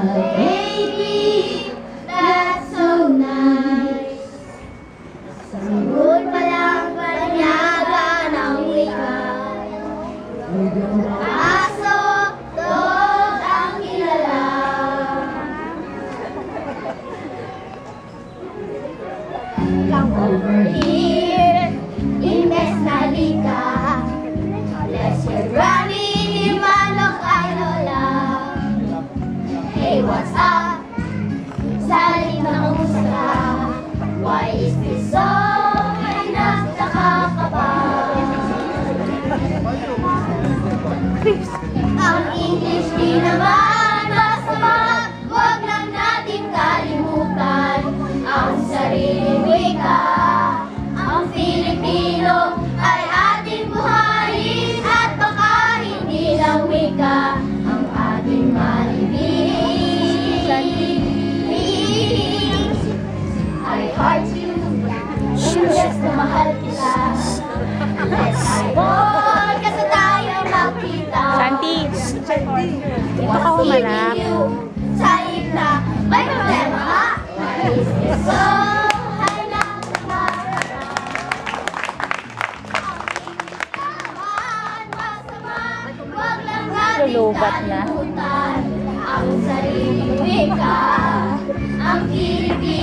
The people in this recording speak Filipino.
Baby, that's so nice. Sanggol pa lang banyaga ng wika. Ang kilala. Come over here. Krishna Saib na may problema ka? So, hay na Lulubat na. Ang sarili ka, ang Pilipinas.